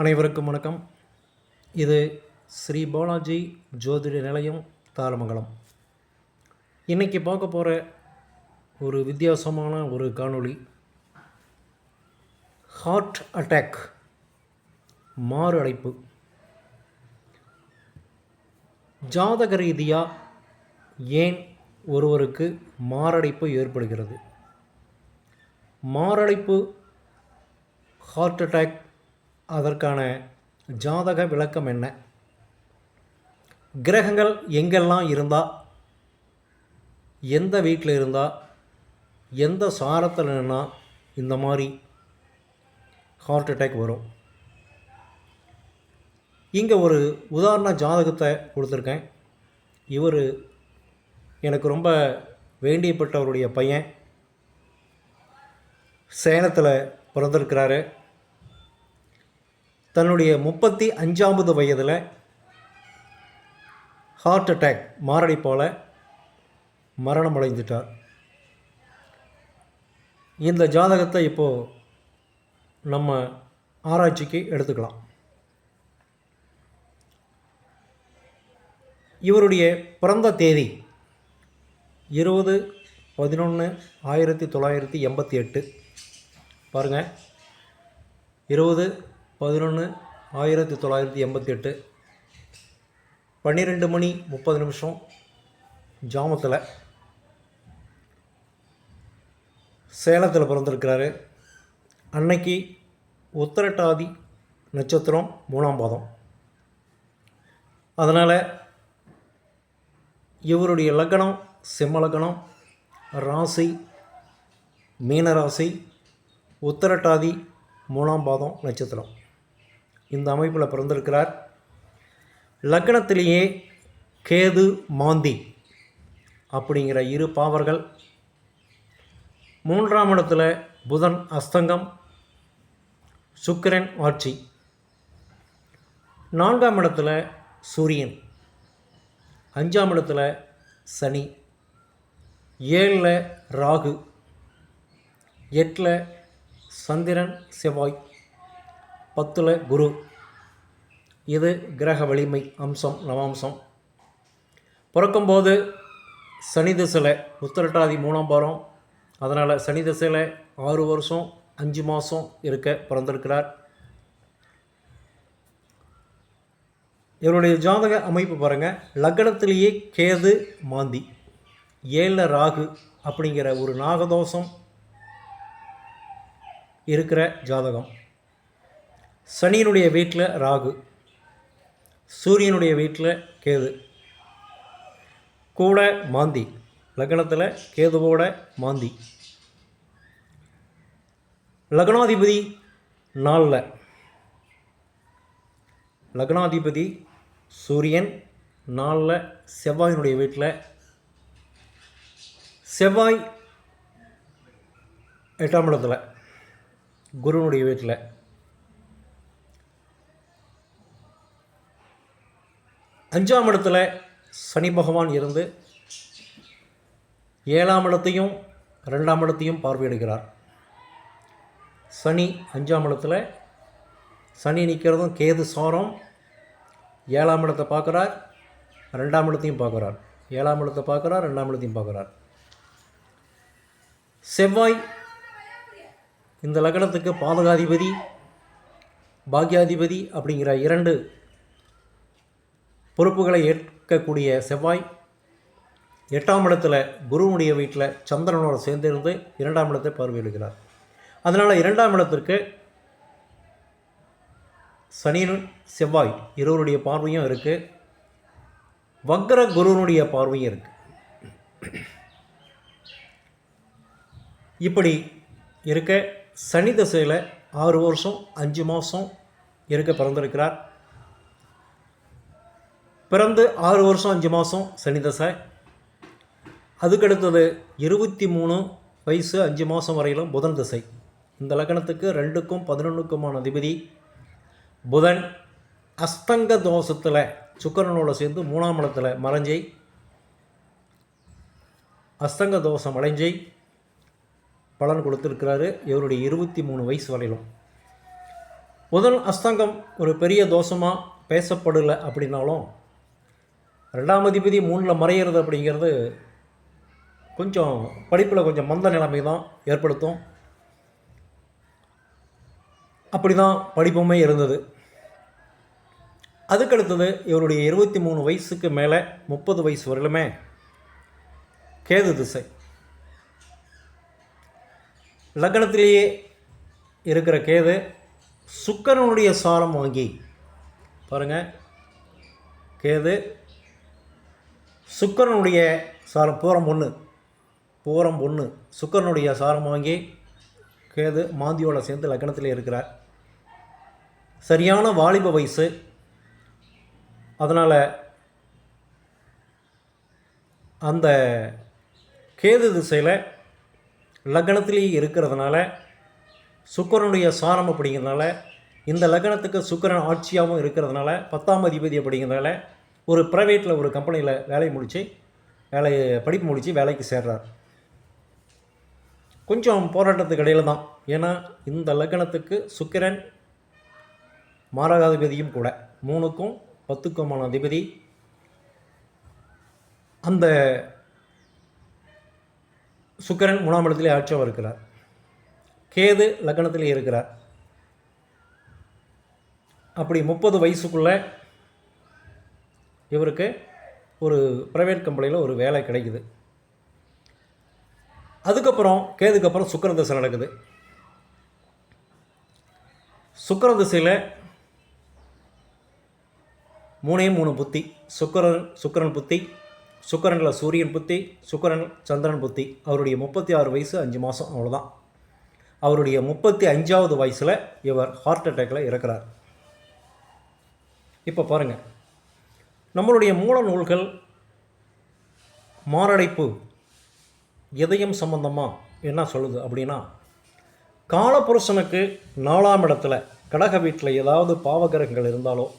அனைவருக்கும் வணக்கம். இது ஸ்ரீ பாலாஜி ஜோதிட நிலையம் தாரமங்கலம். இன்றைக்கி பார்க்க போகிற ஒரு வித்தியாசமான ஒரு காணொளி ஹார்ட் அட்டாக் மாறு அடைப்பு ஜாதக ரீதியாக ஏன் ஒருவருக்கு மாரடைப்பு ஏற்படுகிறது? மாரடைப்பு ஹார்ட் அட்டாக் அதற்கான ஜாதக விளக்கம் என்ன? கிரகங்கள் எங்கெல்லாம் இருந்தால் எந்த வீட்டில் இருந்தால் எந்த சாரத்தில் நின்னா இந்த மாதிரி ஹார்ட் அட்டாக் வரும். இங்கே ஒரு உதாரண ஜாதகத்தை கொடுத்துருக்கேன். இவர் எனக்கு ரொம்ப வேண்டியப்பட்டவருடைய பையன். சேலத்தில் பிறந்திருக்கிறாரு. தன்னுடைய முப்பத்தி அஞ்சாவது வயதில் ஹார்ட் அட்டாக் மாரடைப்பால் மரணம் அடைந்துட்டார் இந்த ஜாதகத்தை இப்போது நம்ம ஆராய்ச்சிக்கு எடுத்துக்கலாம். இவருடைய பிறந்த தேதி இருபது பதினொன்று ஆயிரத்தி தொள்ளாயிரத்தி எண்பத்தி எட்டு. பாருங்கள் இருபது பதினொன்று ஆயிரத்தி தொள்ளாயிரத்தி எண்பத்தி எட்டு பன்னிரெண்டு மணி முப்பது நிமிஷம் ஜாமத்தில் சேலத்தில் பிறந்திருக்கிறாரு. அன்னைக்கு உத்தரட்டாதி நட்சத்திரம் மூணாம் பாதம். அதனால் இவருடைய லக்னம் சிம்ம லக்னம் ராசி மீனராசி உத்தரட்டாதி மூணாம் பாதம் நட்சத்திரம். இந்த அமைப்பில் பிறந்திருக்கிறார். லக்னத்திலேயே கேது மாந்தி அப்படிங்கிற இரு பாவர்கள். மூன்றாம் இடத்துல புதன் அஸ்தங்கம் சுக்கிரன் ஆட்சி. நான்காம் இடத்துல சூரியன். அஞ்சாம் இடத்துல சனி. ஏழில் ராகு. எட்டில் சந்திரன் செவ்வாய். பத்தில் குரு. இது கிரக வலிமை அம்சம் நவாம்சம். பிறக்கும்போது சனி திசையில் உத்திரட்டாதி மூணாம் பாரம். அதனால் சனி திசையில் ஆறு வருஷம் அஞ்சு மாதம் இருக்க பிறந்திருக்கிறார். இவருடைய ஜாதக அமைப்பு பாருங்கள் லக்னத்திலேயே கேது மாந்தி. ஏழில் ராகு அப்படிங்கிற ஒரு நாகதோஷம் இருக்கிற ஜாதகம். சனியினுடைய வீட்டில் ராகு சூரியனுடைய வீட்டில் கேது கூட மாந்தி லக்னத்தில் கேதுவோட மாந்தி. லக்னாதிபதி நாளில் லக்னாதிபதி சூரியன் நாளில் செவ்வாயினுடைய வீட்டில். செவ்வாய் எட்டாம் இடத்துல குருனுடைய வீட்டில். அஞ்சாம் இடத்துல சனி பகவான் இருந்து ஏழாம் இடத்தையும் ரெண்டாம் இடத்தையும் பார்வையிடுகிறார். சனி அஞ்சாம் இடத்துல சனி நிற்கிறதும் கேது சோரம் ஏழாம் இடத்தை பார்க்குறார் ரெண்டாம் இடத்தையும் பார்க்குறார். ஏழாம் இடத்தை பார்க்குறார் ரெண்டாம் இடத்தையும் பார்க்குறார். செவ்வாய் இந்த லக்னத்துக்கு பாதகாதிபதி பாக்யாதிபதி அப்படிங்கிற இரண்டு பொறுப்புகளை ஏற்கக்கூடிய செவ்வாய் எட்டாம் இடத்துல குருவுடைய வீட்டில் சந்திரனோட சேர்ந்திருந்து இரண்டாம் இடத்தை பார்வையிடுகிறார். அதனால் இரண்டாம் இடத்திற்கு சனியின் செவ்வாய் இருவருடைய பார்வையும் இருக்குது வக்ர குருவனுடைய பார்வையும் இருக்குது இப்படி இருக்க சனி தசையில் ஆறு வருஷம் அஞ்சு மாதம் இருக்க பிறந்திருக்கிறார். பிறந்து ஆறு வருஷம் அஞ்சு மாதம் சனி தசை. அதுக்கடுத்தது இருபத்தி மூணு வயசு அஞ்சு மாதம் வரையிலும் புதன் திசை. இந்த லக்னத்துக்கு ரெண்டுக்கும் பதினொன்றுக்குமான அதிபதி புதன். அஸ்தங்க தோஷத்தில் சுக்கரனோட சேர்ந்து மூணாம் இடத்துல மறைஞ்சை. அஸ்தங்க தோஷம் அடைஞ்சை. பலன் கொடுத்துருக்கிறாரு இவருடைய இருபத்தி மூணு வயசு வரையிலும். புதன் அஸ்தங்கம் ஒரு பெரிய தோஷமாக பேசப்படலை அப்படின்னாலும் ரெண்டாம் அதிபதி மூணில் மறையிறது அப்படிங்கிறது கொஞ்சம் படிப்பில் கொஞ்சம் மந்த நிலைமை தான் ஏற்படுத்தும். அப்படி தான் படிப்புமே இருந்தது. அதுக்கடுத்தது இவருடைய இருபத்தி மூணு வயசுக்கு மேலே முப்பது வயசு வரையிலுமே கேது திசை. லக்னத்திலேயே இருக்கிற கேது சுக்கரனுடைய சாரம் வாங்கி பாருங்கள் கேது சுக்கரனுடைய சாரம் பூரம் ஒன்று பூரம் ஒன்று சுக்கரனுடைய சாரம் வாங்கி கேது மாந்தியோட சேர்ந்து லக்னத்திலே இருக்கிறார். சரியான வாலிப வயசு. அதனால் அந்த கேது திசையில் லக்னத்திலேயே இருக்கிறதுனால சுக்கரனுடைய சாரம் அப்படிங்கிறதுனால இந்த லக்னத்துக்கு சுக்கரன் ஆட்சியாகவும் இருக்கிறதுனால பத்தாம் அதிபதி அப்படிங்கிறதுனால ஒரு ப்ரைவேட்டில் ஒரு கம்பெனியில் வேலையை முடித்து வேலையை படிப்பு முடித்து வேலைக்கு சேர்றார். கொஞ்சம் போராட்டத்துக்கு இடையில தான். ஏன்னா இந்த லக்னத்துக்கு சுக்கிரன் மாரகாதிபதியும் கூட. மூணுக்கும் பத்துக்குமான அதிபதி. அந்த சுக்கிரன் மூணாம் இடத்திலே ஆட்சியாக இருக்கிறார் கேது லக்னத்திலே இருக்கிறார். அப்படி முப்பது வயசுக்குள்ளே இவருக்கு ஒரு ப்ரைவேட் கம்பெனியில் ஒரு வேலை கிடைக்குது. அதுக்கப்புறம் கேதுக்கப்புறம் அப்புறம் தசை நடக்குது. சுக்கிர திசையில் மூணே மூணு புத்தி. சுக்கரன் சுக்கிரன் புத்தி சுக்கிரனில் சூரியன் புத்தி சுக்கிரன் சந்திரன் புத்தி. அவருடைய முப்பத்தி ஆறு வயசு அஞ்சு மாதம் அவ்வளோதான் அவருடைய முப்பத்தி அஞ்சாவது வயசில் இவர் ஹார்ட் அட்டாக்கில் இறக்குறார். இப்போ பாருங்கள் நம்மளுடைய மூல நூல்கள் மாரடைப்பு இதயம் சம்பந்தமாக என்ன சொல்லுது அப்படின்னா காலபுருஷனுக்கு நாலாம் இடத்துல கடக வீட்டில் ஏதாவது பாவகிரகங்கள் இருந்தாலோ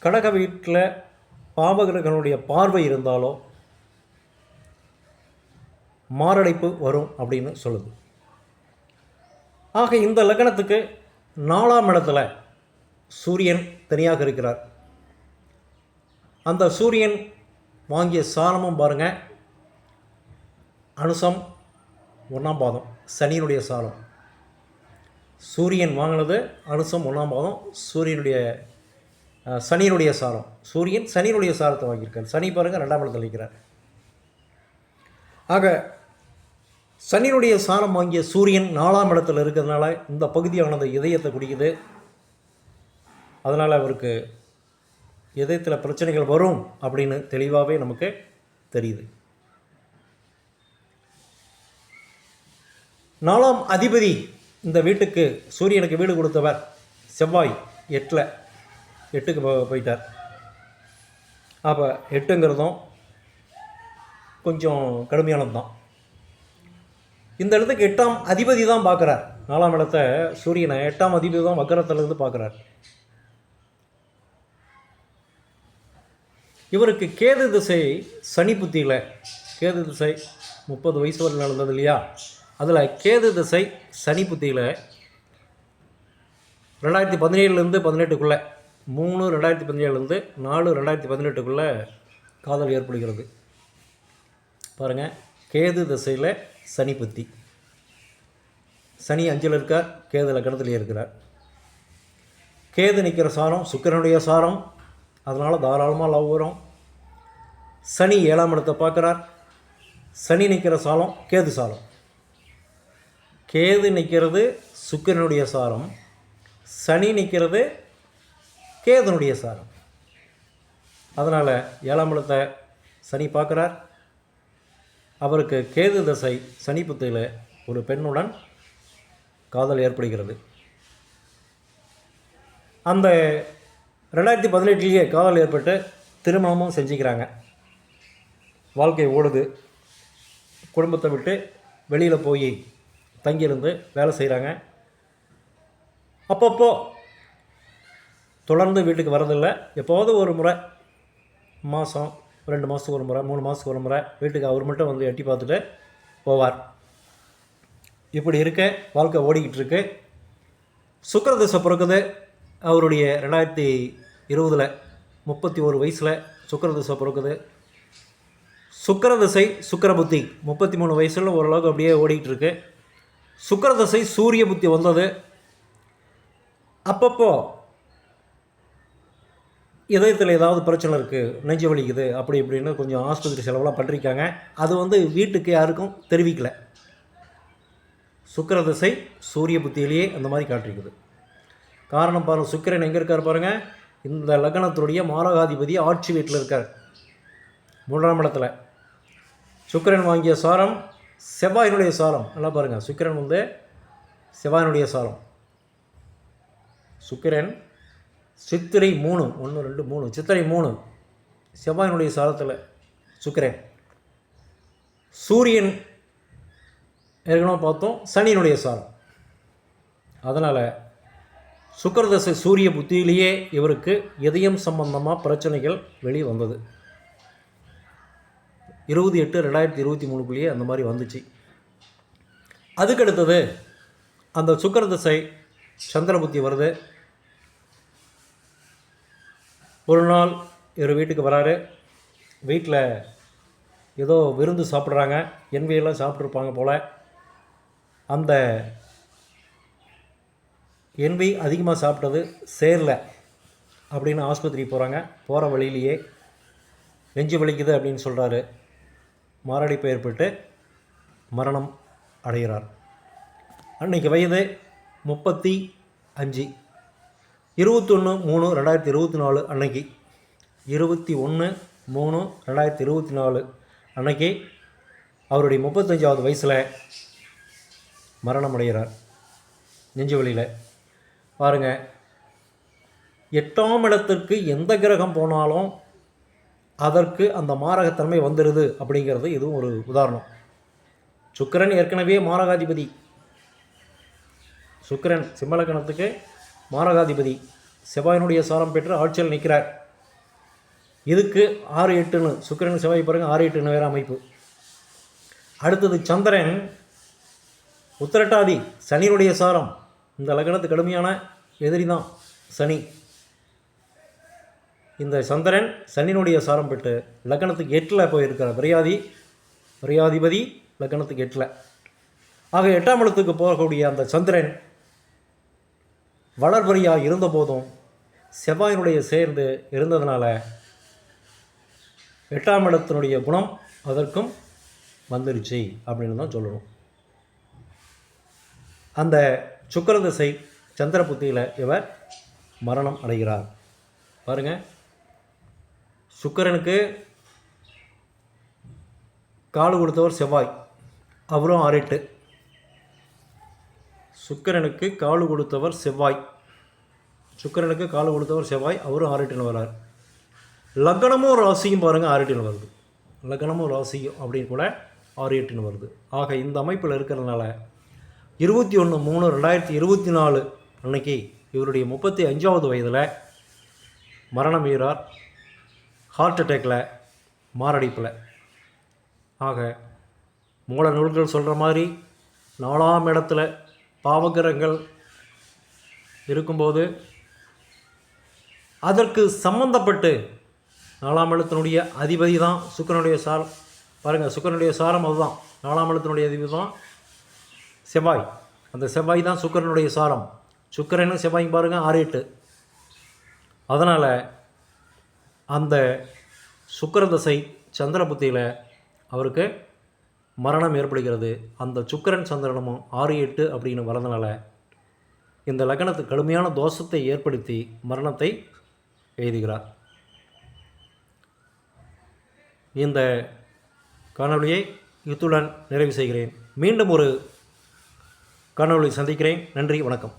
கடக வீட்டில் பாவகிரகனுடைய பார்வை இருந்தாலோ மாரடைப்பு வரும் அப்படின்னு சொல்லுது. ஆக இந்த லக்னத்துக்கு நாலாம் இடத்துல சூரியன் தனியாக இருக்கிறார். அந்த சூரியன் வாங்கிய சாணமும் பாருங்கள் அனுசம் ஒன்றாம் பாதம் சனியினுடைய சாரம் சூரியன் வாங்கினது அனுசம் ஒன்றாம் பாதம் சூரியனுடைய சனியினுடைய சாரம் சூரியன் சனியினுடைய சாரத்தை வாங்கியிருக்கார். சனி பாருங்கள் ரெண்டாம் இடத்துல இருக்கிறார் ஆக சனியினுடைய சாரம் வாங்கிய சூரியன் நாலாம் இடத்துல இருக்கிறதுனால இந்த பகுதியானது இதயத்தை குடிக்குது. அதனால் அவருக்கு இதயத்தில் பிரச்சனைகள் வரும் அப்படின்னு தெளிவாகவே நமக்கு தெரியுது. நாலாம் அதிபதி இந்த வீட்டுக்கு சூரியனுக்கு வீடு கொடுத்தவர் செவ்வாய் எட்டில் எட்டுக்கு போ- போயிட்டார். அப்போ எட்டுங்கிறதும் கொஞ்சம் கடுமையானது தான் இந்த இடத்துக்கு எட்டாம் அதிபதி தான் பார்க்குறார். நாலாம் இடத்த சூரியனை எட்டாம் அதிபதி தான் வக்கரத்துலேருந்து பார்க்குறார். இவருக்கு கேது திசை சனி புத்தியில். கேது திசை முப்பது வயசு வரை நடந்தது இல்லையா? அதில் கேது திசை சனி புத்தியில். ரெண்டாயிரத்தி பதினேழுலேருந்து பதினெட்டுக்குள்ளே. மூணு ரெண்டாயிரத்தி பதினேழுலேருந்து நாலு ரெண்டாயிரத்தி பதினெட்டுக்குள்ளே காதல் ஏற்படுகிறது. பாருங்கள் கேது திசையில் சனி புத்தி. சனி அஞ்சில் இருக்கார் கேது லக்கணத்திலே இருக்கிறார். கேது நிற்கிற சாரம் சுக்கிரனுடைய சாரம் அதனால் தாராளமாக லவ் வரும். சனி ஏழாம் இடத்தை பார்க்குறார். சனி நிற்கிற சாலம் கேது சாலம் கேது நிற்கிறது சுக்கிரனுடைய சாரம். சனி நிற்கிறது கேதுனுடைய சாரம். அதனால் ஏழாம் இடத்தை சனி பார்க்குறார். அவருக்கு கேது தசை சனி ஒரு பெண்ணுடன் காதல் ஏற்படுகிறது. அந்த ரெண்டாயிரத்தி பதினெட்டுலேயே காதல் ஏற்பட்டு திருமணமும் செஞ்சுக்கிறாங்க. வாழ்க்கை ஓடுது. குடும்பத்தை விட்டு வெளியில் போய் தங்கியிருந்து வேலை செய்கிறாங்க அப்பப்போ தொடர்ந்து வீட்டுக்கு வரதில்லை எப்போது ஒரு முறை மாதம் ரெண்டு மாதத்துக்கு ஒரு முறை மூணு மாதத்துக்கு ஒரு முறை வீட்டுக்கு அவர் மட்டும் வந்து எட்டி பார்த்துட்டு போவார். இப்படி இருக்க வாழ்க்கை ஓடிக்கிட்டு இருக்கு. சுக்கரதசை பிறக்குது. அவருடைய ரெண்டாயிரத்தி இருபதில் முப்பத்தி ஒரு வயசில் சுக்கரதசை பிறக்குது. சுக்கரதசை சுக்கர புத்தி முப்பத்தி மூணு வயசில் ஓரளவுக்கு அப்படியே ஓடிட்டு இருக்கு சுக்கரதசை சூரிய புத்தி வந்தது. அப்பப்போ இதயத்தில் ஏதாவது பிரச்சனை இருக்குது நெஞ்சு வலிக்குது அப்படி இப்படின்னு கொஞ்சம் ஆஸ்பத்திரி செலவெல்லாம் பண்ணிருக்காங்க அது வந்து வீட்டுக்கு யாருக்கும் தெரிவிக்கல. சுக்கிரதசை சூரிய புத்தியிலேயே அந்த மாதிரி காட்டிருக்குது. காரணம் பாருங்கள் சுக்கிரன் எங்கே இருக்கார் பாருங்கள் இந்த லக்னத்துடைய மாரகாதிபதி ஆட்சி வீட்டில் இருக்கார். மூன்றாம் இடத்துல. சுக்கிரன் வாங்கிய சாரம் செவ்வாயினுடைய சாரம். நல்லா பாருங்கள் சுக்கிரன் வந்து செவ்வாயினுடைய சாரம். சுக்கிரன் சித்திரை மூணு ஒன்று ரெண்டு மூணு சித்திரை மூணு செவ்வாயினுடைய சாரத்தில் சுக்கிரன். சூரியன் ஏற்கனவே பார்த்தோம் சனியினுடைய சாரம். அதனால் சுக்கரதசை சூரிய புத்தியிலேயே இவருக்கு இதயம் சம்பந்தமாக பிரச்சனைகள் வெளியே வந்தது இருபது எட்டு ரெண்டாயிரத்தி இருபத்தி மூணுக்குள்ளேயே அந்த மாதிரி வந்துச்சு. அதுக்கடுத்தது அந்த சுக்கரதசை சந்திர புத்தி வருது. ஒரு நாள் இவர் வீட்டுக்கு வராரு. வீட்டில் ஏதோ விருந்து சாப்பிட்றாங்க. என்வியெல்லாம் சாப்பிட்ருப்பாங்க போல். அந்த என்வி அதிகமாக சாப்பிட்டது சேரல அப்படின்னு ஆஸ்பத்திரி போகிறாங்க போகிற வழியிலேயே நெஞ்சு வலிக்குது அப்படின்னு சொல்கிறாரு மாரடைப்பு ஏற்பட்டு மரணம் அடைகிறார். அன்னைக்கு வயது முப்பத்தி அஞ்சு. இருபத்தொன்று மூணு ரெண்டாயிரத்தி இருபத்தி நாலு அன்னைக்கு. இருபத்தி ஒன்று மூணு ரெண்டாயிரத்தி இருபத்தி நாலு அன்னைக்கு அவருடைய முப்பத்தஞ்சாவது வயசில் மரணம் அடைகிறார். நெஞ்சு வழியில் பாருங்கள் எட்டாம் இடத்திற்கு எந்த கிரகம் போனாலும் அதற்கு அந்த மாரகத்தன்மை வந்துடுது அப்படிங்கிறது இதுவும் ஒரு உதாரணம். சுக்கிரன் ஏற்கனவே மாரகாதிபதி. சுக்கிரன் சிம்மலக்கணத்துக்கு மாரகாதிபதி. செவ்வாயினுடைய சாரம் பெற்று ஆட்சியில் நிற்கிறார். இதுக்கு ஆறு எட்டுன்னு சுக்கிரன் செவ்வாய் பாருங்கள் ஆறு எட்டுன்னு வேறு அமைப்பு. அடுத்தது சந்திரன் உத்திரட்டாதி சனியினுடைய சாரம். இந்த லக்னத்து கடுமையான எதிரி தான் சனி. இந்த சந்திரன் சனியினுடைய சாரம் பெற்று லக்னத்துக்கு எட்டில் போய் இருக்கிற பிரியாதி பிரியாதிபதி லக்னத்துக்கு எட்டில். ஆக எட்டாம் இடத்துக்கு போகக்கூடிய அந்த சந்திரன் வளர்வரியாக இருந்தபோதும் செவ்வாயினுடைய சேர்ந்து இருந்ததுனால எட்டாம் இடத்தினுடைய குணம் அதற்கும் வந்துருச்சு அப்படின்னு தான் சொல்லணும். அந்த சுக்கரதிசை சந்திரபுத்தியில் இவர் மரணம் அடைகிறார். பாருங்க. சுக்கரனுக்கு காலு கொடுத்தவர் செவ்வாய். அவரும் ஆறிட்டு. சுக்கரனுக்கு காலு கொடுத்தவர் செவ்வாய். சுக்கரனுக்கு காலு கொடுத்தவர் செவ்வாய் அவரும் ஆறிட்டுன்னு வர்றார். லக்னமும் ராசியும் பாருங்கள் ஆறிட்டுன்னு வருது. லக்னமும் ராசியும் அப்படின்னு கூட ஆறு எட்டுன்னு வருது. ஆக இந்த அமைப்பில் இருக்கிறதுனால இருபத்தி ஒன்று மூணு ரெண்டாயிரத்தி இருபத்தி நாலு அன்னைக்கு இவருடைய முப்பத்தி அஞ்சாவது வயதில் மரணம் ஈரார் ஹார்ட் அட்டேக்கில் மாரடைப்பில். ஆக மூல நூல்கள் சொல்கிற மாதிரி நாலாம் இடத்துல பாவகிரகங்கள் இருக்கும்போது அதற்கு சம்பந்தப்பட்டு நாலாம் இடத்தினுடைய அதிபதி தான் சுக்கரனுடைய சாரம். பாருங்கள் சுக்கரனுடைய சாரம் அதுதான். நாலாம் இடத்தினுடைய அதிபதி தான் செவ்வாய். அந்த செவ்வாய் தான் சுக்கரனுடைய சாரம். சுக்கரனும் செவ்வாயும் பாருங்கள் ஆறு எட்டு. அதனால் அந்த சுக்கரதசை சந்திரபுத்தியில் அவருக்கு மரணம் ஏற்படுகிறது. அந்த சுக்கிரன் சந்திரனமும் ஆறு எட்டு அப்படின்னு வரதுனால இந்த லக்னத்துக்கு கடுமையான தோஷத்தை ஏற்படுத்தி மரணத்தை எழுதுகிறார். இந்த காணொலியை இத்துடன் நிறைவு செய்கிறேன். மீண்டும் ஒரு காணொலி சந்திக்கிறேன். நன்றி வணக்கம்.